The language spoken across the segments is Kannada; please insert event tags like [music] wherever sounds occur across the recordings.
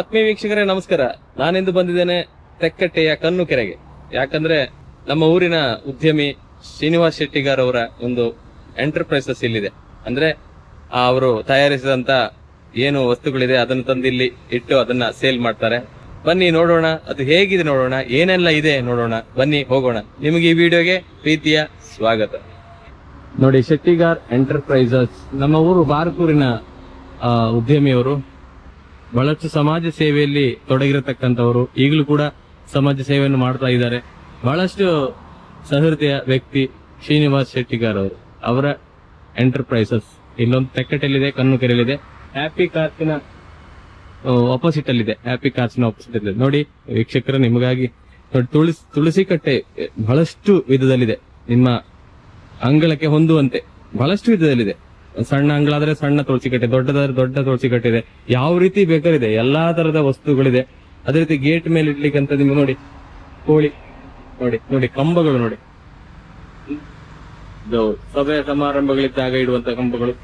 ಆತ್ಮೀಯ ವೀಕ್ಷಕರೇ, ನಮಸ್ಕಾರ. ನಾನಿಂದು ಬಂದಿದ್ದೇನೆ ತೆಕ್ಕಟ್ಟೆಯ ಕಣ್ಣು ಕೆರೆಗೆ ಯಾಕಂದ್ರೆ ನಮ್ಮ ಊರಿನ ಉದ್ಯಮಿ ಶ್ರೀನಿವಾಸ್ ಶೆಟ್ಟಿಗಾರ್ ಅವರ ಒಂದು ಎಂಟರ್ಪ್ರೈಸಸ್ ಇಲ್ಲಿದೆ. ಅಂದ್ರೆ ಅವರು ತಯಾರಿಸಿದಂತ ಏನು ವಸ್ತುಗಳಿದೆ, ಅದನ್ನು ತಂದು ಇಲ್ಲಿ ಇಟ್ಟು ಅದನ್ನ ಸೇಲ್ ಮಾಡ್ತಾರೆ. ಬನ್ನಿ ನೋಡೋಣ. ಅದು ಹೇಗಿದೆ ನೋಡೋಣ? ಏನೆಲ್ಲ ಇದೆ ನೋಡೋಣ. ಬನ್ನಿ ಹೋಗೋಣ. ನಿಮಗೆ ಈ ವಿಡಿಯೋಗೆ ಪ್ರೀತಿಯ ಸ್ವಾಗತ. ನೋಡಿ, ಶೆಟ್ಟಿಗಾರ್ ಎಂಟರ್ಪ್ರೈಸಸ್ ನಮ್ಮ ಊರು ಬಾರ್ಕೂರಿನ ಉದ್ಯಮಿಯವರು ಬಹಳಷ್ಟು ಸಮಾಜ ಸೇವೆಯಲ್ಲಿ ತೊಡಗಿರತಕ್ಕಂಥವರು ಈಗಲೂ ಕೂಡ ಸಮಾಜ ಸೇವೆಯನ್ನು ಮಾಡ್ತಾ ಇದ್ದಾರೆ. ಬಹಳಷ್ಟು ಸಹೃದಯ ವ್ಯಕ್ತಿ ಶ್ರೀನಿವಾಸ್ ಶೆಟ್ಟಿಗಾರ್ ಅವರು. ಅವರ ಎಂಟರ್ಪ್ರೈಸಸ್ ಇಲ್ಲೊಂದು ತೆಕ್ಕಟ್ಟಲ್ಲಿದೆ ಕಣ್ಣು ಕೆರೆಯಲ್ಲಿದೆ ಹ್ಯಾಪಿ ಕಾರ್ಸಿನ ಆಪೋಸಿಟ್ ಅಲ್ಲಿದೆ. ಹ್ಯಾಪಿ ಕಾರ್ಸಿನ ಆಪೋಸಿಟ್ ಅಲ್ಲಿದೆ. ನೋಡಿ, ವೀಕ್ಷಕರ, ನಿಮಗಾಗಿ ತುಳಸಿ ತುಳಸಿ ಕಟ್ಟೆ ಬಹಳಷ್ಟು ವಿಧದಲ್ಲಿದೆ. ನಿಮ್ಮ ಅಂಗಳಕ್ಕೆ ಹೊಂದುವಂತೆ ಬಹಳಷ್ಟು ವಿಧದಲ್ಲಿದೆ. ಸಣ್ಣ ಅಂಗಳಾದ್ರೆ ಸಣ್ಣ ತುಳಸಿ ಕಟ್ಟಿದೆ ದೊಡ್ಡದಾದ್ರೆ ದೊಡ್ಡ ತುಳಸಿ ಕಟ್ಟೆ ಇದೆ ಯಾವ ರೀತಿ ಬೇಕಾರಿದೆ, ಎಲ್ಲಾ ತರದ ವಸ್ತುಗಳಿದೆ. ಅದೇ ರೀತಿ ಗೇಟ್ ಮೇಲೆ ಇಡ್ಲಿಕ್ಕೆ ಅಂತ ನಿಮ್ಗೆ ನೋಡಿ, ಕೋಳಿ, ನೋಡಿ ನೋಡಿ, ಕಂಬಗಳು ನೋಡಿ. ಸಭೆ ಸಮಾರಂಭಗಳಿದ್ದಾಗ ಇಡುವಂತ ಕಂಬಗಳು.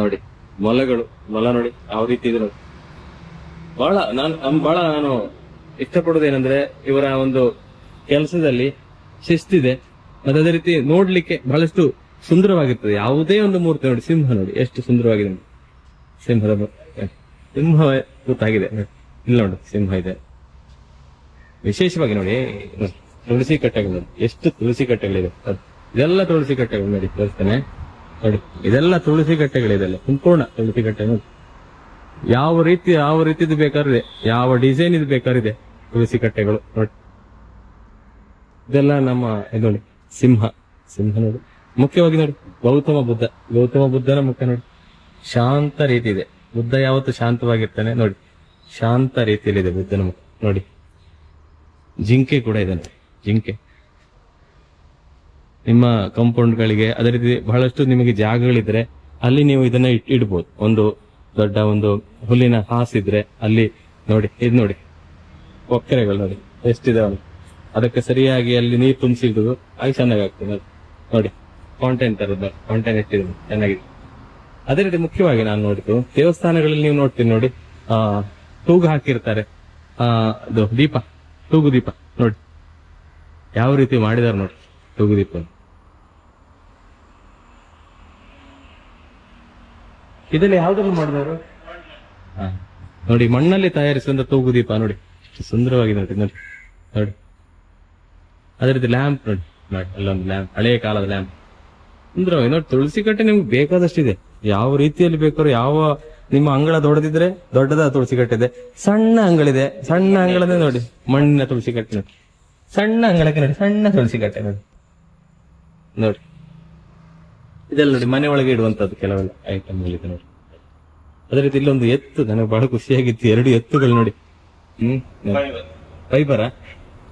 ನೋಡಿ, ಮೊಲಗಳು, ಮೊಲ ನೋಡಿ, ಯಾವ ರೀತಿ ಇದೆ ನೋಡಿ. ಬಹಳ, ನಾನು ಬಹಳ ನಾನು ಇಷ್ಟಪಡುವುದೇನೆಂದ್ರೆ ಇವರ ಒಂದು ಕೆಲಸದಲ್ಲಿ ಶಿಸ್ತಿದೆ. ಅದೇ ರೀತಿ ನೋಡ್ಲಿಕ್ಕೆ ಬಹಳಷ್ಟು ಸುಂದರವಾಗಿರ್ತದೆ. ಯಾವುದೇ ಒಂದು ಮೂರ್ತಿ ನೋಡಿ, ಸಿಂಹ ನೋಡಿ, ಎಷ್ಟು ಸುಂದರವಾಗಿದೆ ನೋಡಿ ಸಿಂಹದ. ಸಿಂಹ ಗೊತ್ತಾಗಿದೆ. ಇಲ್ಲಿ ನೋಡಿ, ಸಿಂಹ ಇದೆ. ವಿಶೇಷವಾಗಿ ನೋಡಿ, ತುಳಸಿ ಕಟ್ಟೆಗಳು. ಎಷ್ಟು ತುಳಸಿ ಕಟ್ಟೆಗಳಿದೆ. ಇದೆಲ್ಲ ತುಳಸಿ ಕಟ್ಟೆಗಳು ನೋಡಿ, ತೋರಿಸ್ತೇನೆ. ನೋಡಿ, ಇದೆಲ್ಲ ತುಳಸಿ ಕಟ್ಟೆಗಳಿದೆಲ್ಲ ಸಂಪೂರ್ಣ ತುಳಸಿ ಕಟ್ಟೆ ನೋಡಿ. ಯಾವ ರೀತಿ, ಯಾವ ರೀತಿದು ಬೇಕಾದ್ರೆ ಯಾವ ಡಿಸೈನ್ ಇದು ಬೇಕಾರಿದೆ ತುಳಸಿ ಕಟ್ಟೆಗಳು. ನೋಡಿ. ಇದೆಲ್ಲ ನಮ್ಮ, ಇದು ನೋಡಿ, ಸಿಂಹ. ಸಿಂಹ ನೋಡಿ. ಮುಖ್ಯವಾಗಿ ನೋಡಿ, ಗೌತಮ ಬುದ್ಧ. ಗೌತಮ ಬುದ್ಧನ ಮುಖ್ಯ ನೋಡಿ. ಶಾಂತ ರೀತಿ ಇದೆ ಬುದ್ಧ ಯಾವತ್ತು ಶಾಂತವಾಗಿರ್ತಾನೆ ನೋಡಿ. ಶಾಂತ ರೀತಿಯಲ್ಲಿದೆ ಬುದ್ಧನ ಮುಖ. ನೋಡಿ. ಜಿಂಕೆ ಕೂಡ ಇದೆ ಜಿಂಕೆ. ನಿಮ್ಮ ಕಾಂಪೌಂಡ್ ಗಳಿಗೆ ಅದೇ ರೀತಿ ಬಹಳಷ್ಟು ನಿಮಗೆ ಜಾಗಗಳಿದ್ರೆ ಅಲ್ಲಿ ನೀವು ಇದನ್ನ ಇಟ್ ಇಡ್ಬೋದು. ಒಂದು ದೊಡ್ಡ ಒಂದು ಹುಲ್ಲಿನ ಹಾಸಿದ್ರೆ ಅಲ್ಲಿ ನೋಡಿ, ಇದು ನೋಡಿ. ಒಕ್ಕರೆಗಳು ನೋಡಿ. ಎಷ್ಟಿದಾವೆ? ಅದಕ್ಕೆ ಸರಿಯಾಗಿ ಅಲ್ಲಿ ನೀರು ತುಂಬಿಸಿಡುದು ಆಗಿ ಚೆನ್ನಾಗಿ ಆಗ್ತದೆ ನೋಡಿ. ಕಾಂಟೆಂಟ್ ತರದ್ದು ಕಾಂಟೆಂಟ್ ಇಟ್ಟಿರೋದು ಚೆನ್ನಾಗಿದೆ ಅದೇ ರೀತಿ ಮುಖ್ಯವಾಗಿ ನಾನು ನೋಡಿದ್ದು, ದೇವಸ್ಥಾನಗಳಲ್ಲಿ ನೀವು ನೋಡ್ತೀನಿ ನೋಡಿ, ಆ, ತೂಗು ಹಾಕಿರ್ತಾರೆ. ಆ ಅದು ದೀಪ, ತೂಗು ದೀಪ, ನೋಡಿ. ಯಾವ ರೀತಿ ಮಾಡಿದಾರೆ ನೋಡಿ, ತೂಗು ದೀಪ. ಇದನ್ನ ಯಾವ್ದ್ರಲ್ಲಿ ಮಾಡಿದಾರು. ನೋಡಿ, ಮಣ್ಣಲ್ಲಿ ತಯಾರಿಸಿದ ತೂಗು ದೀಪ, ನೋಡಿ. ಸುಂದರವಾಗಿ ನೋಡಿ ನೋಡಿ ನೋಡಿ. ಅದೇ ರೀತಿ ಲ್ಯಾಂಪ್, ನೋಡಿ ನೋಡಿ, ಅಲ್ಲೊಂದು ಲ್ಯಾಂಪ್ ಹಳೆಯ ಕಾಲದ ಲ್ಯಾಂಪ್. ಸುಂದರವಾಗಿ ನೋಡಿ ತುಳಸಿ ಕಟ್ಟೆ ನಿಮ್ಗೆ ಬೇಕಾದಷ್ಟಿದೆ. ಯಾವ ರೀತಿಯಲ್ಲಿ ಬೇಕಾದ್ರೂ ಯಾವ ನಿಮ್ಮ ಅಂಗಳ ದೊಡ್ಡದಿದ್ರೆ ದೊಡ್ಡದಾದ ತುಳಸಿ ಕಟ್ಟೆ ಇದೆ. ಸಣ್ಣ ಅಂಗಳಿದೆ. ಸಣ್ಣ ಅಂಗಳದೇ ನೋಡಿ. ಮಣ್ಣಿನ ತುಳಸಿ ಕಟ್ಟೆ ನೋಡಿ. ಸಣ್ಣ ಅಂಗಳಕ್ಕೆ ನೋಡಿ. ಸಣ್ಣ ತುಳಸಿ ಕಟ್ಟೆ ನೋಡಿ. ನೋಡಿ. ಇದೆಲ್ಲ ನೋಡಿ ಮನೆ ಒಳಗೆ ಇಡುವಂತದ್ದು ಕೆಲವೆಲ್ಲ ಐಟಮ್ ಇದೆ ನೋಡಿ. ಅದೇ ರೀತಿ ಇಲ್ಲೊಂದು ಎತ್ತು. ನನಗೆ ಬಹಳ ಖುಷಿಯಾಗಿತ್ತು. ಎರಡು ಎತ್ತುಗಳು ನೋಡಿ. ಹ್ಮ್ ಫೈಬರ್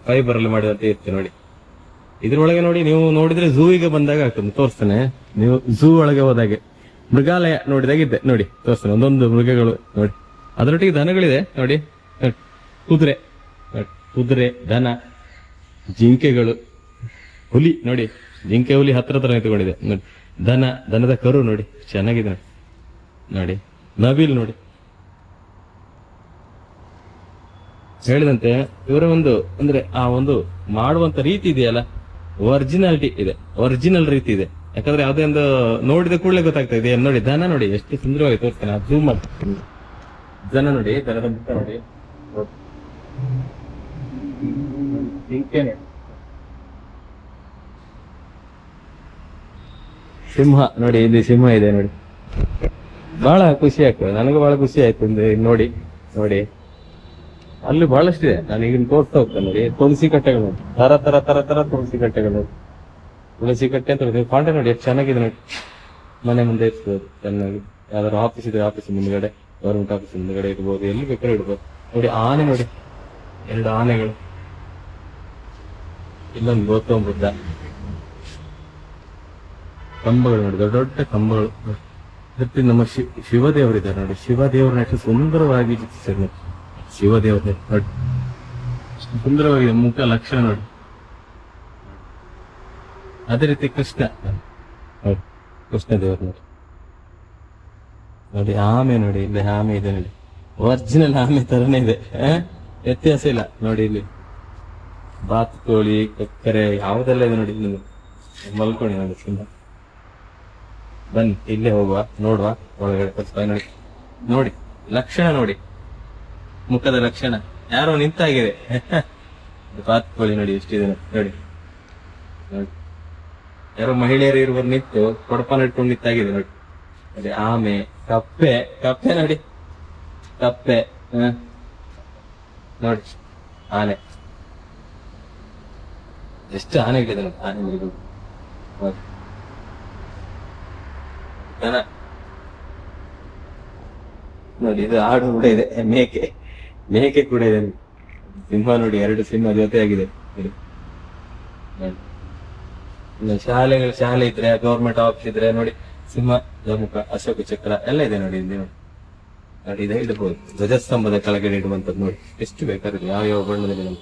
ಫೈಬರ್ ಅಲ್ಲಿ ಮಾಡಿದಂತ ಎತ್ತು ನೋಡಿ. ಇದ್ರೊಳಗೆ ನೋಡಿ ನೀವು ನೋಡಿದ್ರೆ ಝೂವಿಗೆ ಬಂದಾಗ ಆಗ್ತದೆ, ತೋರಿಸ್ತೇನೆ. ನೀವು ಝೂ ಒಳಗೆ ಹೋದಾಗೆ, ಮೃಗಾಲಯ ನೋಡಿದಾಗ ಇದ್ದೆ ನೋಡಿ, ತೋರಿಸ್ತೇನೆ, ಒಂದೊಂದು ಮೃಗಗಳು, ನೋಡಿ. ಅದರೊಟ್ಟಿಗೆ ದನಗಳಿದೆ, ನೋಡಿ. ಕುದುರೆ. ಕುದುರೆ, ದನ, ಜಿಂಕೆಗಳು, ಹುಲಿ, ನೋಡಿ. ಜಿಂಕೆ ಹುಲಿ ಹತ್ರ ಹತ್ರ ನಿಂತ್ಕೊಂಡಿದೆ ನೋಡಿ. ದನ, ದನದ ಕರು, ನೋಡಿ. ಚೆನ್ನಾಗಿದೆ, ನೋಡಿ. ನೋಡಿ, ನವಿಲ್, ನೋಡಿ. ಹೇಳಿದಂತೆ, ಇವರ ಒಂದು, ಅಂದ್ರೆ ಆ ಒಂದು ಮಾಡುವಂತ ರೀತಿ ಇದೆಯಲ್ಲ ಒರಿಜಿನಾಲಿಟಿ ಇದೆ. ಒರಿಜಿನಲ್ ರೀತಿ ಇದೆ. ಯಾಕಂದ್ರೆ ಯಾವುದೇ ಒಂದು ನೋಡಿದ ಕೂಡಲೇ ಗೊತ್ತಾಗ್ತಾ ಇದೆ. ನೋಡಿ, ದನ ನೋಡಿ. ಎಷ್ಟು ಸುಂದರವಾಗಿ ತೋರಿಸ್ತಾನೆ. ಜೂಮ್ ಮಾಡ್ತೀನಿ ದನ ನೋಡಿ ದನದ ಮುಖ ನೋಡಿ. ಸಿಂಹ ನೋಡಿ, ಇಲ್ಲಿ ಸಿಂಹ ಇದೆ ನೋಡಿ. ಬಹಳ ಖುಷಿ ಆಗ್ತದೆ. ನನಗೂ ಬಹಳ ಖುಷಿ ಆಯ್ತು ನೋಡಿ ನೋಡಿ. ಅಲ್ಲಿ ಬಹಳಷ್ಟಿದೆ ನಾನು ಈಗ ತೋರಿಸ್ತಾ ಹೋಗ್ತೇನೆ ನೋಡಿ. ತುಳಸಿ ಕಟ್ಟೆಗಳು. ತರ ತರ ತರ ತರ ತುಳಸಿ ಕಟ್ಟೆಗಳು. ತುಳಸಿ ಕಟ್ಟೆ ಅಂತ ಹೇಳಿದ್ರೆ ಕಾಂಟೆ ನೋಡಿ, ಎಷ್ಟು ಚೆನ್ನಾಗಿದೆ ನೋಡಿ. ಮನೆ ಮುಂದೆ ಇರ್ತದೆ, ಚೆನ್ನಾಗಿ. ಯಾವ್ದಾದ್ರು ಆಫೀಸ್ ಇದೆ ಆಫೀಸ್ ಮುಂದ್ಗಡೆ ಗೌರ್ಮೆಂಟ್ ಆಫೀಸ್ ಮುಂದ್ಗಡೆ ಇರ್ಬೋದು, ಎಲ್ಲಿ ಬೇಕಾದ್ರೂ ಇಡ್ಬೋದು ನೋಡಿ, ಆನೆ ನೋಡಿ. ಎರಡು ಆನೆಗಳು. ಇಲ್ಲೊಂದು ಗೌತಮ ಬುದ್ಧ. ಕಂಬಗಳು ನೋಡಿ, ದೊಡ್ಡ ದೊಡ್ಡ ಕಂಬಗಳು. ನಮ್ಮ ಶಿ, ಶಿವದೇವರಿದ್ದಾರೆ ನೋಡಿ. ಶಿವದೇವರನ್ನ ಎಷ್ಟು ಸುಂದರವಾಗಿ ಚಿತ್ರಿಸಿದ್ದಾರೆ ನೋಡಿ. ಶಿವದೇವತೆ ನೋಡಿ ಸುಂದರವಾಗಿದೆ ಮುಖ ಲಕ್ಷಣ ನೋಡಿ. ಅದೇ ರೀತಿ ಕೃಷ್ಣ. ನೋಡಿ ಕೃಷ್ಣ ದೇವರು ನೋಡಿ. ನೋಡಿ, ಆಮೆ ನೋಡಿ ಇಲ್ಲಿ, ಆಮೆ ಇದೆ ನೋಡಿ. ಒರಿಜಿನಲ್ ಆಮೆ ತರನೇ ಇದೆ? ವ್ಯತ್ಯಾಸ ಇಲ್ಲ. ನೋಡಿ ಇಲ್ಲಿ. ಬಾತುಕೋಳಿ ಕಕ್ಕರೆ, ಯಾವುದೆಲ್ಲ ಇದೆ ನೋಡಿ ಮಲ್ಕೊಳ್ಳಿ ನೋಡಿ ಸುಮ್ಮನೆ ಬನ್ನಿ, ಇಲ್ಲೇ ಹೋಗುವ, ನೋಡುವ, ಒಳಗಡೆ ನೋಡಿ. ನೋಡಿ, ಲಕ್ಷಣ ನೋಡಿ. ಮುಖದ ಲಕ್ಷಣ. ಯಾರೋ ನಿಂತಾಗಿದೆ. ಪಾತ್ಕೊಳ್ಳಿ ನೋಡಿ ಎಷ್ಟಿದೆ ನೋಡಿ. ನೋಡಿ. ಯಾರೋ ಮಹಿಳೆಯರು ಇರುವ ನಿಂತು ಕೊಡಪಾನ ಇಟ್ಕೊಂಡು ನಿಂತಾಗಿದೆ ನೋಡಿ. ಅದೇ ಆಮೆ, ಕಪ್ಪೆ ಕಪ್ಪೆ ನೋಡಿ. ಕಪ್ಪೆ, ಹ. ನೋಡಿ, ಆನೆ. ಎಷ್ಟು ಆನೆಗಳಿದೆ ನೋಡಿ ಆನೆ ನೋಡಿ. ನೋಡಿ, ಇದು ಆಡು ಕೂಡ ಇದೆ, ಮೇಕೆ. ಮೇಕೆ ಕೂಡ ಇದೆ. ಸಿಂಹ ನೋಡಿ, ಎರಡು ಸಿಂಹ ಜೊತೆಯಾಗಿದೆ. ಶಾಲೆಗಳು, ಶಾಲೆ ಇದ್ರೆ ಗೌರ್ಮೆಂಟ್ ಆಫೀಸ್ ಇದ್ರೆ ನೋಡಿ, ಸಿಂಹ ಜಮುಖ ಅಶೋಕ ಚಕ್ರ ಎಲ್ಲ ಇದೆ ನೋಡಿ ಇಲ್ಲಿ ನೋಡಿ. ಇದೆ ಇಡಬಹುದು ಧ್ವಜಸ್ತಂಭದ ಕೆಳಗಡೆ ಇಡುವಂತದ್ದು ನೋಡಿ. ಎಷ್ಟು ಬೇಕಾದ್ರೆ ಯಾವ ಯಾವ ಬಣ್ಣದಲ್ಲಿ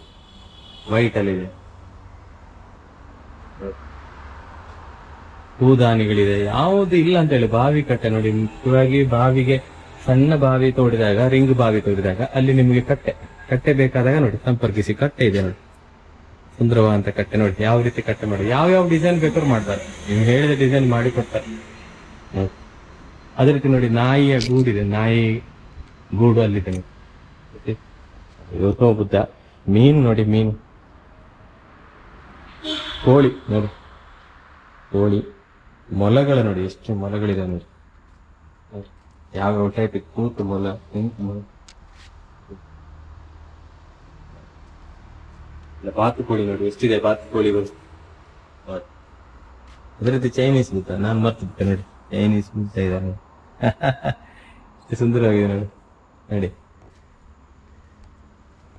ವೈಟ್ ಅಲ್ಲಿ ಇದೆ. ಹೂದಾನಿಗಳಿದೆ. ಯಾವುದು ಇಲ್ಲ ಅಂತ ಹೇಳಿ ಬಾವಿ ಕಟ್ಟೆ ನೋಡಿ. ಮುಖ್ಯವಾಗಿ ಬಾವಿಗೆ ಸಣ್ಣ ಬಾವಿ ತೋಡಿದಾಗ, ರಿಂಗ್ ಬಾವಿ ತೋಡಿದಾಗ, ಅಲ್ಲಿ ನಿಮಗೆ ಕಟ್ಟೆ. ಕಟ್ಟೆ ಬೇಕಾದಾಗ ನೋಡಿ, ಸಂಪರ್ಕಿಸಿ, ಕಟ್ಟೆ ಇದೆ ನೋಡಿ. ಸುಂದರವಾದಂತ ಕಟ್ಟೆ ನೋಡಿ, ಯಾವ ರೀತಿ ಕಟ್ಟೆ ಮಾಡಿ, ಯಾವ ಯಾವ ಡಿಸೈನ್ ಬೇಕಾದ್ರೂ ಮಾಡ್ತಾರೆ. ನೀವು ಹೇಳಿದ ಡಿಸೈನ್ ಮಾಡಿ ಕೊಡ್ತಾರೆ. ಅದೇ ರೀತಿ ನೋಡಿ, ನಾಯಿಯ ಗೂಡಿದೆ ನಾಯಿ ಗೂಡು ಅಲ್ಲಿದೆ ಗೌತಮ ಬುದ್ಧ ಮೀನು ನೋಡಿ, ಮೀನು. ಕೋಳಿ ನೋಡಿ. ಕೋಳಿ. ಮೊಲಗಳ ನೋಡಿ, ಎಷ್ಟು ಮೊಲಗಳಿದೆ ನೋಡಿ. ಯಾವ್ಯಾವ ಟೈಪ್ ಕೂತು ಮೊಲ ನಿಂತು ಮೊಲ ಇಲ್ಲ ಬಾತುಕೋಳಿ ನೋಡಿ ಎಷ್ಟಿದೆ ಬಾತುಕೋಳಿ. ಅದೇ ರೀತಿ ಚೈನೀಸ್ ಮುದ್ದ ನಾನು ಮರ್ತಿದ್ದೆ ನೋಡಿ ಚೈನೀಸ್ ಮುದ್ದ ಇದ್ದಾನೆ ಎಷ್ಟು ಸುಂದರವಾಗಿದೆ ನೋಡಿ ನೋಡಿ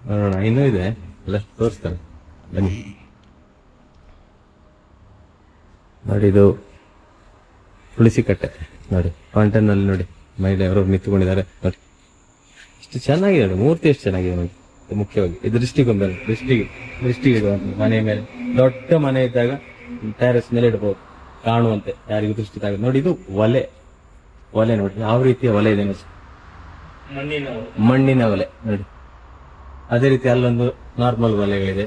ನೋಡೋಣ ಇನ್ನೂ ಇದೆ ಎಲ್ಲ ತೋರಿಸ್ತಾನೆ ಬನ್ನಿ ನೋಡಿ ಇದು ತುಳಸಿ ಕಟ್ಟೆ ನೋಡಿ ಫೌಂಟೇನ್ ಅಲ್ಲಿ ನೋಡಿ ಮಹಿಳೆಯವರು ನಿಂತುಕೊಂಡಿದ್ದಾರೆ ನೋಡಿ ಎಷ್ಟು ಚೆನ್ನಾಗಿದೆ ನೋಡಿ ಮೂರ್ತಿ ಎಷ್ಟು ಚೆನ್ನಾಗಿದೆ ನೋಡಿ. ಮುಖ್ಯವಾಗಿ. ಇದು ದೃಷ್ಟಿಗೊಂಬೆ. ದೃಷ್ಟಿಗೆ ದೃಷ್ಟಿಗೆ ಮನೆ ಮೇಲೆ. ದೊಡ್ಡ ಮನೆ ಇದ್ದಾಗ ಟ್ಯಾರೆಸ್ ಮೇಲೆ ಇಡಬಹುದು ಕಾಣುವಂತೆ ಯಾರಿಗೂ ದೃಷ್ಟಿ ತಾಗ ನೋಡಿ ಇದು ಒಲೆ. ಒಲೆ ನೋಡಿ. ಯಾವ ರೀತಿಯ ಒಲೆ ಇದೆ ಮಣ್ಣಿನ ಮಣ್ಣಿನ ಒಲೆ. ನೋಡಿ. ಅದೇ ರೀತಿ ಅಲ್ಲೊಂದು ನಾರ್ಮಲ್ ಒಲೆಗಳಿದೆ.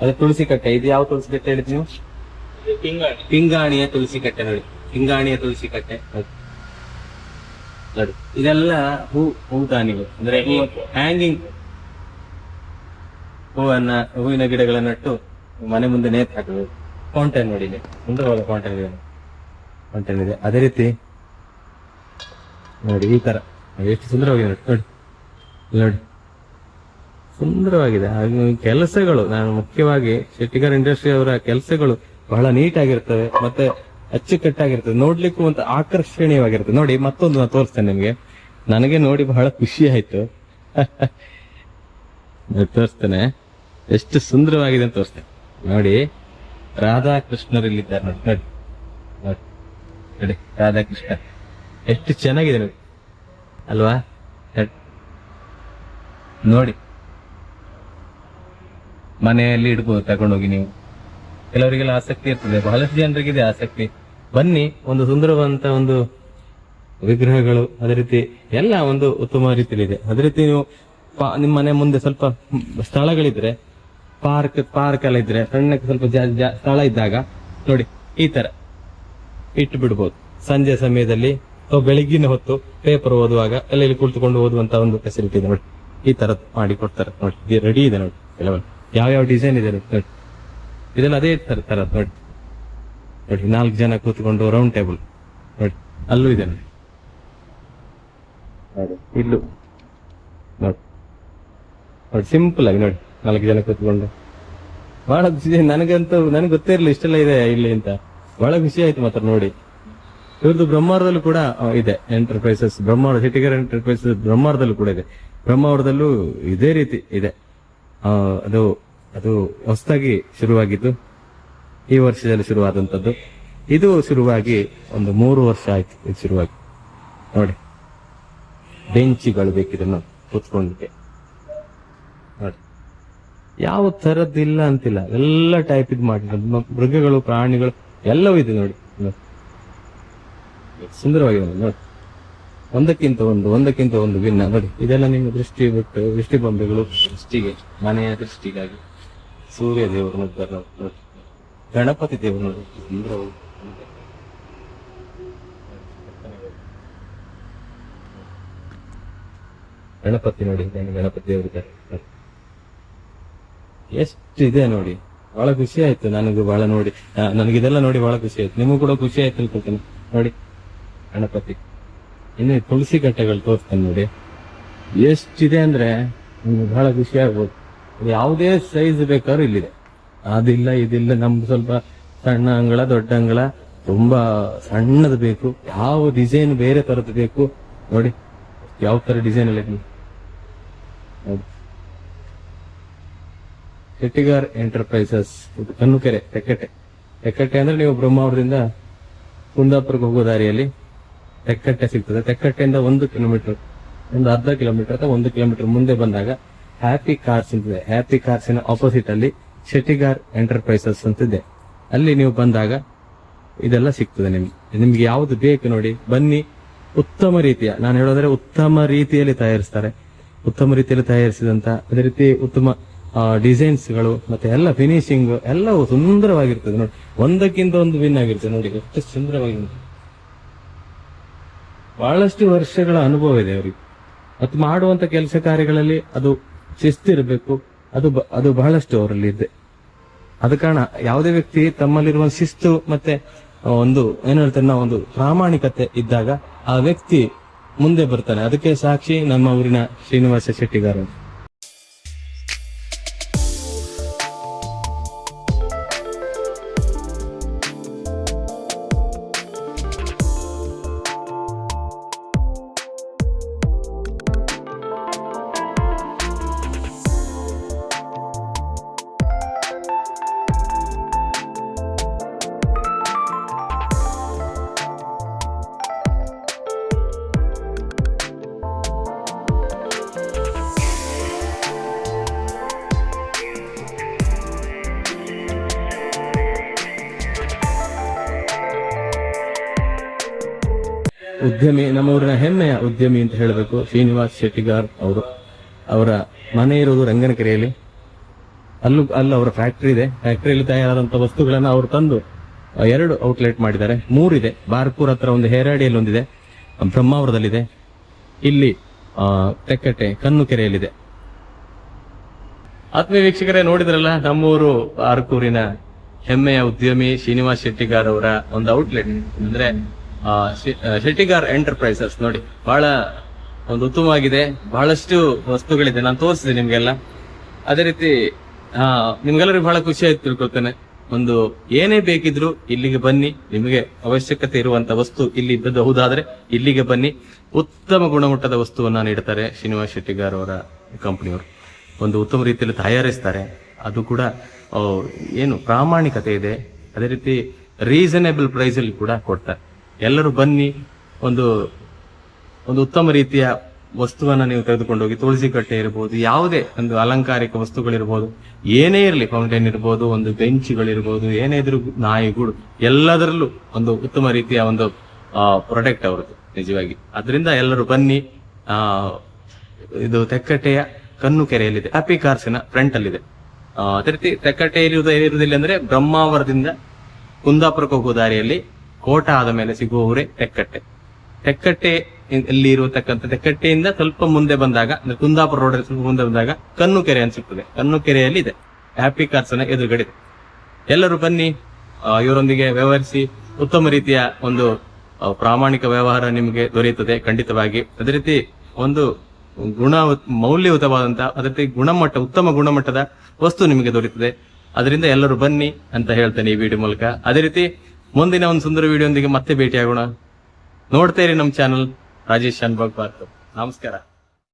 ಅದೇ ತುಳಸಿ ಕಟ್ಟೆ ಇದು ಯಾವ ತುಳಸಿ ಕಟ್ಟೆ ಹೇಳಿದ್ ನೀವು ಪಿಂಗಾಣಿಯ ತುಳಸಿ ಕಟ್ಟೆ ನೋಡಿ. ಪಿಂಗಾಣಿಯ ತುಳಸಿ ಕಟ್ಟೆ ಇದೆಲ್ಲ ಹೂ, ಹೂದಾನಿಗಳು. ಅಂದ್ರೆ ಹ್ಯಾಂಗಿಂಗ್ ಹೂವನ್ನ, ಹೂವಿನ ಗಿಡಗಳನ್ನ ನಟ್ಟು ಮನೆ ಮುಂದೆ ನೇತು ಹಾಕಬೇಕು. ಫೌಂಟೈನ್ ನೋಡಿ ಇಲ್ಲಿ ಸುಂದರವಾದ ಫೌಂಟೈನ್ ಇದೆ. ಫೌಂಟೈನ್ ಇದೆ. ಅದೇ ರೀತಿ ನೋಡಿ, ಈ ತರ. ಎಷ್ಟು ಸುಂದರವಾಗಿದೆ ನೋಡಿ ನೋಡಿ. ನೋಡಿ. ಸುಂದರವಾಗಿದೆ. ಹಾಗೆ ಕೆಲಸಗಳು, ನಾನು ಮುಖ್ಯವಾಗಿ ಶೆಟ್ಟಿಗಾರ್ ಇಂಡಸ್ಟ್ರಿ ಅವರ ಕೆಲಸಗಳು ಬಹಳ ನೀಟ್ ಆಗಿರ್ತವೆ. ಮತ್ತೆ ಅಚ್ಚುಕಟ್ಟಾಗಿರ್ತದೆ. ನೋಡ್ಲಿಕ್ಕೂ ಒಂದು ಆಕರ್ಷಣೀಯವಾಗಿರ್ತದೆ ನೋಡಿ, ಮತ್ತೊಂದು ನಾನು ತೋರಿಸ್ತೇನೆ ನಿಮ್ಗೆ. ನನಗೆ ನೋಡಿ ಬಹಳ ಖುಷಿ ಆಯ್ತು. [laughs] ತೋರಿಸ್ತೇನೆ. ಎಷ್ಟು ಸುಂದರವಾಗಿದೆ ಅಂತ ತೋರಿಸ್ತೇನೆ. ನೋಡಿ, ರಾಧಾಕೃಷ್ಣರು ಇಲ್ಲಿದ್ದಾರೆ ನೋಡಿ ನೋಡಿ ನೋಡಿ ರಾಧಾಕೃಷ್ಣ. ಎಷ್ಟು ಚೆನ್ನಾಗಿದೆ ನೋಡಿ. ಅಲ್ವಾ? ನೋಡಿ. ಮನೆಯಲ್ಲಿ ಇಡ್ಬೋದು, ತಗೊಂಡೋಗಿ ನೀವು. ಕೆಲವರಿಗೆಲ್ಲ ಆಸಕ್ತಿ ಇರ್ತದೆ. ಬಹಳಷ್ಟು ಜನರಿಗೆ ಇದೆ ಆಸಕ್ತಿ. ಬನ್ನಿ, ಒಂದು ಸುಂದರವಾದಂತ ಒಂದು ವಿಗ್ರಹಗಳು, ಅದೇ ರೀತಿ ಎಲ್ಲ ಒಂದು ಉತ್ತಮ ರೀತಿಯಲ್ಲಿದೆ. ಅದೇ ರೀತಿ ನೀವು ನಿಮ್ಮ ಮನೆ ಮುಂದೆ ಸ್ವಲ್ಪ ಸ್ಥಳಗಳಿದ್ರೆ, ಪಾರ್ಕ್ ಪಾರ್ಕ್ ಎಲ್ಲ ಇದ್ರೆ, ಸಣ್ಣಕ್ಕೆ ಸ್ವಲ್ಪ ಸ್ಥಳ ಇದ್ದಾಗ, ನೋಡಿ, ಈ ತರ ಇಟ್ಟು ಬಿಡ್ಬೋದು ಸಂಜೆ ಸಮಯದಲ್ಲಿ, ಅಥವಾ ಬೆಳಿಗ್ಗಿನ ಹೊತ್ತು ಪೇಪರ್ ಓದುವಾಗ, ಎಲ್ಲ ಇಲ್ಲಿ ಕುಳಿತುಕೊಂಡು ಓದುವಂತ ಒಂದು ಫೆಸಿಲಿಟಿ ಇದೆ, ನೋಡಿ. ಈ ತರ ಮಾಡಿ ಕೊಡ್ತಾರೆ, ನೋಡಿ. ರೆಡಿ ಇದೆ, ನೋಡಿ. ಕೆಲವರು ಯಾವ ಯಾವ ಡಿಸೈನ್ ಇದೆ, ನೋಡಿ. ನೋಡಿ. ಇದೆಲ್ಲ ಅದೇ ತರ ತರ, ನೋಡಿ. ನೋಡಿ ನಾಲ್ಕು ಜನ ಕೂತ್ಕೊಂಡು ರೌಂಡ್ ಟೇಬಲ್ ನೋಡಿ ಅಲ್ಲೂ ಇದೆ ನೋಡಿ. ಇಲ್ಲೂ. ನೋಡಿ. ನೋಡಿ ಸಿಂಪಲ್ ಆಗಿ ನೋಡಿ ನಾಲ್ಕು ಜನ ಕೂತ್ಕೊಂಡು. ಬಹಳ ಖುಷಿ ನನಗಂತೂ ನನಗೆ ಗೊತ್ತೇ ಇರಲಿಲ್ಲ ಇಷ್ಟೆಲ್ಲ ಇದೆ ಇಲ್ಲಿ ಅಂತ. ಬಹಳ ಖುಷಿ ಆಯ್ತು ಮಾತ್ರ ನೋಡಿ. ಇವ್ರದ್ದು ಬ್ರಹ್ಮಾವರದಲ್ಲೂ ಕೂಡ ಇದೆ ಎಂಟರ್ಪ್ರೈಸಸ್ ಬ್ರಹ್ಮಾವರ ಸಿಟಿಗರ್ ಎಂಟರ್ಪ್ರೈಸಸ್ ಬ್ರಹ್ಮಾವರದಲ್ಲೂ ಕೂಡ ಇದೆ. ಬ್ರಹ್ಮಾವರದಲ್ಲೂ ಇದೇ ರೀತಿ ಇದೆ. ಆ, ಅದು ಅದು ಹೊಸದಾಗಿ ಶುರುವಾಗಿದ್ದು. ಈ ವರ್ಷದಲ್ಲಿ ಶುರುವಾದಂಥದ್ದು. ಇದು ಶುರುವಾಗಿ ಒಂದು ಮೂರು ವರ್ಷ ಆಯ್ತು ಇದು ಶುರುವಾಗಿ. ನೋಡಿ. ಬೆಂಚಿಗಳು ಬೇಕಿದನ್ನು ಕೂತ್ಕೊಂಡಿದೆ ನೋಡಿ. ಯಾವ ತರದ್ದಿಲ್ಲ ಅಂತಿಲ್ಲ. ಎಲ್ಲ ಟೈಪ್ ಇದು ಮಾಡಿ. ಮೃಗಗಳು, ಪ್ರಾಣಿಗಳು ಎಲ್ಲವೂ ಇದೆ ನೋಡಿ. ಸುಂದರವಾಗಿದೆ ನೋಡಿ. ಒಂದಕ್ಕಿಂತ ಒಂದು ಒಂದಕ್ಕಿಂತ ಒಂದು ಭಿನ್ನ. ನೋಡಿ. ಇದೆಲ್ಲ ನಿಮ್ಮ ದೃಷ್ಟಿ ಬಿಟ್ಟು ದೃಷ್ಟಿ ಬೊಂಬೆಗಳು ದೃಷ್ಟಿಗೆ, ಮನೆಯ ದೃಷ್ಟಿಗಾಗಿ ಸೂರ್ಯ ದೇವರು ನೋಡಿ. ಗಣಪತಿ ದೇವರು ಸುಂದರವಾಗಿ ಗಣಪತಿ ನೋಡಿ ಗಣಪತಿ ದೇವರಿದ್ದಾರೆ ಎಷ್ಟು ಇದೆ ನೋಡಿ. ಬಹಳ ಖುಷಿ ಆಯ್ತು ನನಗೆ ಬಹಳ ನೋಡಿ. ಆ, ನನಗಿದೆಲ್ಲ ನೋಡಿ ಬಹಳ ಖುಷಿ ಆಯ್ತು. ನಿಮಗೂ ಕೂಡ ಖುಷಿ ಆಯ್ತು ಅನ್ಕೊಳ್ತೇನೆ. ನೋಡಿ ಗಣಪತಿ. ಇನ್ನು ತುಳಸಿ ಕಟ್ಟೆಗಳು ತೋರಿಸ್ತೇನೆ ನೋಡಿ. ಎಷ್ಟಿದೆ ಅಂದ್ರೆ ನಿಮ್ಗೆ ಬಹಳ ಖುಷಿ ಆಗ್ಬೋದು. ಯಾವುದೇ ಸೈಜ್ ಬೇಕಾದ್ರೂ ಇಲ್ಲಿದೆ. ಅದಿಲ್ಲ, ಇದಿಲ್ಲ, ನಮ್ದು ಸ್ವಲ್ಪ ಸಣ್ಣ ಅಂಗಳ, ದೊಡ್ಡ ಅಂಗಳ, ತುಂಬಾ ಸಣ್ಣದು ಬೇಕು. ಯಾವ ಡಿಸೈನ್ ಬೇರೆ ತರದ್ದು ಬೇಕು. ನೋಡಿ, ಯಾವ ತರ ಡಿಸೈನ್ ಎಲ್ಲ ಶೆಟ್ಟಿಗಾರ್ ಎಂಟರ್ಪ್ರೈಸಸ್ ಕಣ್ಣುಕೆರೆ ತೆಕ್ಕಟ್ಟೆ ತೆಕ್ಕಟ್ಟೆ ಅಂದ್ರೆ ನೀವು ಬ್ರಹ್ಮಾವರದಿಂದ ಕುಂದಾಪುರಕ್ಕೆ ಹೋಗೋ ದಾರಿಯಲ್ಲಿ ತೆಕ್ಕಟ್ಟೆ ಸಿಗ್ತದೆ. ತೆಕ್ಕಟ್ಟೆಯಿಂದ ಒಂದು ಕಿಲೋಮೀಟರ್ ಒಂದು ಅರ್ಧ ಕಿಲೋಮೀಟರ್ ಅಥವಾ ಒಂದು ಕಿಲೋಮೀಟರ್ ಮುಂದೆ ಬಂದಾಗ ಹ್ಯಾಪಿ ಕಾರ್ಸ್ ಅಂತಿದೆ ಹ್ಯಾಪಿ ಕಾರ್ಸಿನ ಆಪೋಸಿಟ್ ಅಲ್ಲಿ ಶೆಟ್ಟಿಗಾರ್ ಎಂಟರ್ಪ್ರೈಸಸ್ ಅಂತಿದೆ. ಅಲ್ಲಿ ನೀವು ಬಂದಾಗ ಇದೆಲ್ಲ ಸಿಗ್ತದೆ ನಿಮ್ಗೆ. ನಿಮ್ಗೆ ಯಾವ್ದು ಬೇಕು ನೋಡಿ, ಬನ್ನಿ. ಉತ್ತಮ ರೀತಿಯ, ನಾನು ಹೇಳೋದ್ರೆ ಉತ್ತಮ ರೀತಿಯಲ್ಲಿ ತಯಾರಿಸ್ತಾರೆ. ಉತ್ತಮ ರೀತಿಯಲ್ಲಿ ತಯಾರಿಸಿದಂತ, ಅದೇ ರೀತಿ ಉತ್ತಮ ಡಿಸೈನ್ಸ್ಗಳು ಮತ್ತೆ ಎಲ್ಲ ಫಿನಿಶಿಂಗ್, ಎಲ್ಲವೂ ಸುಂದರವಾಗಿರ್ತದೆ ನೋಡಿ. ಒಂದಕ್ಕಿಂತ ಒಂದು ವಿನ್ ಆಗಿರ್ತದೆ ನೋಡಿ, ಎಷ್ಟು ಸುಂದರವಾಗಿ ಬಹಳಷ್ಟು ವರ್ಷಗಳ ಅನುಭವ ಇದೆ ಅವರಿಗೆ. ಮತ್ತು ಮಾಡುವಂತ ಕೆಲಸ ಕಾರ್ಯಗಳಲ್ಲಿ ಅದು ಶಿಸ್ತಿರಬೇಕು. ಅದು ಅದು ಬಹಳಷ್ಟು ಅವರಲ್ಲಿ ಇದೆ. ಅದ ಕಾರಣ ಯಾವುದೇ ವ್ಯಕ್ತಿ ತಮ್ಮಲ್ಲಿರುವ ಶಿಸ್ತು ಮತ್ತೆ ಒಂದು, ಏನ್ ಹೇಳ್ತಾರೆ ನಾವು, ಒಂದು ಪ್ರಾಮಾಣಿಕತೆ ಇದ್ದಾಗ ಆ ವ್ಯಕ್ತಿ ಮುಂದೆ ಬರ್ತಾನೆ. ಅದಕ್ಕೆ ಸಾಕ್ಷಿ ನಮ್ಮ ಊರಿನ ಶ್ರೀನಿವಾಸ ಶೆಟ್ಟಿಗಾರ ಉದ್ಯಮಿ ನಮ್ಮ ಊರಿನ ಹೆಮ್ಮೆಯ ಉದ್ಯಮಿ ಅಂತ ಹೇಳಬೇಕು. ಶ್ರೀನಿವಾಸ್ ಶೆಟ್ಟಿಗಾರ್ ಅವರು. ಅವರ ಮನೆ ಇರೋದು ರಂಗನಕೆರೆಯಲ್ಲಿ. ಅಲ್ಲೂ ಅಲ್ಲೂ ಅವರ ಫ್ಯಾಕ್ಟರಿ ಇದೆ. ಫ್ಯಾಕ್ಟರಿಯಲ್ಲಿ ತಯಾರಾದಂತಹ ವಸ್ತುಗಳನ್ನು ಅವರು ತಂದು ಎರಡು ಔಟ್ಲೆಟ್ ಮಾಡಿದ್ದಾರೆ. ಮೂರಿದೆ. ಬಾರ್ಪುರ್ ಹತ್ರ ಒಂದು ಹೇರಾಡಿಯಲ್ಲಿ ಒಂದಿದೆ ಬ್ರಹ್ಮಾವರದಲ್ಲಿದೆ. ಇಲ್ಲಿ ತೆಕ್ಕಟ್ಟೆ ತೆಕ್ಕಟ್ಟೆ ಕಣ್ಣುಕೆರೆಯಲ್ಲಿದೆ ಆತ್ಮೀಯ ನೋಡಿದ್ರಲ್ಲ, ನಮ್ಮೂರು ಆರ್ಕೂರಿನ ಹೆಮ್ಮೆಯ ಉದ್ಯಮಿ ಶ್ರೀನಿವಾಸ್ ಶೆಟ್ಟಿಗಾರ್ ಅವರ ಒಂದು ಔಟ್ಲೆಟ್. ಅಂದ್ರೆ ಶೆಟ್ಟಿಗಾರ್ ಎಂಟರ್ಪ್ರೈಸಸ್ ನೋಡಿ, ಬಹಳ ಒಂದು ಉತ್ತಮವಾಗಿದೆ, ಬಹಳಷ್ಟು ವಸ್ತುಗಳಿದೆ, ನಾನು ತೋರಿಸಿದೆ ನಿಮ್ಗೆಲ್ಲ. ಅದೇ ರೀತಿ ಹಾ ನಿಮ್ಗೆಲ್ಲರಿಗೂ ಬಹಳ ಖುಷಿ ಆಯ್ತು ತಿಳ್ಕೊಳ್ತೇನೆ. ಒಂದು, ಏನೇ ಬೇಕಿದ್ರು ಇಲ್ಲಿಗೆ ಬನ್ನಿ, ನಿಮಗೆ ಅವಶ್ಯಕತೆ ಇರುವಂತ ವಸ್ತು ಇಲ್ಲಿ ಇದ್ದಬಹುದಾದ್ರೆ ಹೌದಾದ್ರೆ ಇಲ್ಲಿಗೆ ಬನ್ನಿ. ಉತ್ತಮ ಗುಣಮಟ್ಟದ ವಸ್ತುವನ್ನ ನೀಡ್ತಾರೆ ಶ್ರೀನಿವಾಸ್ ಶೆಟ್ಟಿಗಾರ್ ಅವರ ಕಂಪನಿಯವರು. ಒಂದು ಉತ್ತಮ ರೀತಿಯಲ್ಲಿ ತಯಾರಿಸ್ತಾರೆ. ಅದು ಕೂಡ ಏನು ಪ್ರಾಮಾಣಿಕತೆ ಇದೆ. ಅದೇ ರೀತಿ ರೀಸನೇಬಲ್ ಪ್ರೈಸ್ ಅಲ್ಲಿ ಕೂಡ ಕೊಡ್ತಾರೆ. ಎಲ್ಲರೂ ಬನ್ನಿ, ಒಂದು ಒಂದು ಉತ್ತಮ ರೀತಿಯ ವಸ್ತುವನ್ನ ನೀವು ತೆಗೆದುಕೊಂಡು ಹೋಗಿ ತುಳಸಿ ಕಟ್ಟೆ ಇರಬಹುದು ಯಾವುದೇ ಒಂದು ಅಲಂಕಾರಿಕ ವಸ್ತುಗಳಿರ್ಬೋದು, ಏನೇ ಇರಲಿ ಫೌಂಟೇನ್ ಇರ್ಬೋದು, ಒಂದು ಬೆಂಚ್ಗಳಿರ್ಬೋದು, ಏನೇ ಇದ್ರು ನಾಯಿಗಳು ಎಲ್ಲದರಲ್ಲೂ ಒಂದು ಉತ್ತಮ ರೀತಿಯ ಒಂದು ಪ್ರೊಡಕ್ಟ್ ಅವರದ್ದು, ನಿಜವಾಗಿ. ಅದರಿಂದ ಎಲ್ಲರೂ ಬನ್ನಿ ಇದು ತೆಕ್ಕಟ್ಟೆಯ ಕಣ್ಣು ಕೆರೆಯಲ್ಲಿದೆ. ಹ್ಯಾಪಿ ಕಾರ್ಸಿನ ಫ್ರಂಟ್ ಅಲ್ಲಿದೆ. ಅದೇ ರೀತಿ ತೆಕ್ಕಟ್ಟೆಯಲ್ಲಿ ಇರುವುದು ಏನಿರುವುದಿಲ್ಲ ಅಂದ್ರೆ ಬ್ರಹ್ಮಾವರದಿಂದ ಕುಂದಾಪುರಕ್ಕೆ ಹೋಗುವ ದಾರಿಯಲ್ಲಿ ಕೋಟ ಆದ ಮೇಲೆ ಸಿಗುವ ಊರೇ ತೆಕ್ಕಟ್ಟೆ. ತೆಕ್ಕಟ್ಟೆ ಅಲ್ಲಿ ಇರತಕ್ಕಂಥ ತೆಕ್ಕಟ್ಟೆಯಿಂದ ಸ್ವಲ್ಪ ಮುಂದೆ ಬಂದಾಗ, ಅಂದ್ರೆ ಕುಂದಾಪುರ ರೋಡ್ ಸ್ವಲ್ಪ ಮುಂದೆ ಬಂದಾಗ ಕಣ್ಣು ಕೆರೆ ಅಂತ ಸಿಗ್ತದೆ. ಕಣ್ಣು ಕೆರೆಯಲ್ಲಿ ಇದೆ ಹ್ಯಾಪಿ ಕಾರ್ಸ್ನ ಎದುರುಗಡೆ. ಎಲ್ಲರೂ ಬನ್ನಿ ಇವರೊಂದಿಗೆ ವ್ಯವಹರಿಸಿ, ಉತ್ತಮ ರೀತಿಯ ಒಂದು ಪ್ರಾಮಾಣಿಕ ವ್ಯವಹಾರ ನಿಮಗೆ ದೊರೆಯುತ್ತದೆ ಖಂಡಿತವಾಗಿ. ಅದೇ ರೀತಿ ಒಂದು ಗುಣ ಮೌಲ್ಯಯುತವಾದಂತಹ ಅದೇ ರೀತಿ ಗುಣಮಟ್ಟ, ಉತ್ತಮ ಗುಣಮಟ್ಟದ ವಸ್ತು ನಿಮಗೆ ದೊರೆಯುತ್ತದೆ. ಅದರಿಂದ ಎಲ್ಲರೂ ಬನ್ನಿ ಅಂತ ಹೇಳ್ತೇನೆ ಈ ವಿಡಿಯೋ ಮೂಲಕ. ಅದೇ ರೀತಿ ಮುಂದಿನ ಒಂದು ಸುಂದರ ವಿಡಿಯೋದೊಂದಿಗೆ ಮತ್ತೆ ಭೇಟಿಯಾಗೋಣ. ನೋಡ್ತಾ ಇರಿ ನಮ್ಮ ಚಾನಲ್ ರಾಜೇಶ್ ಶಾನ್ಭಾಗ್ ಪಾರ್ಕ್. ನಮಸ್ಕಾರ.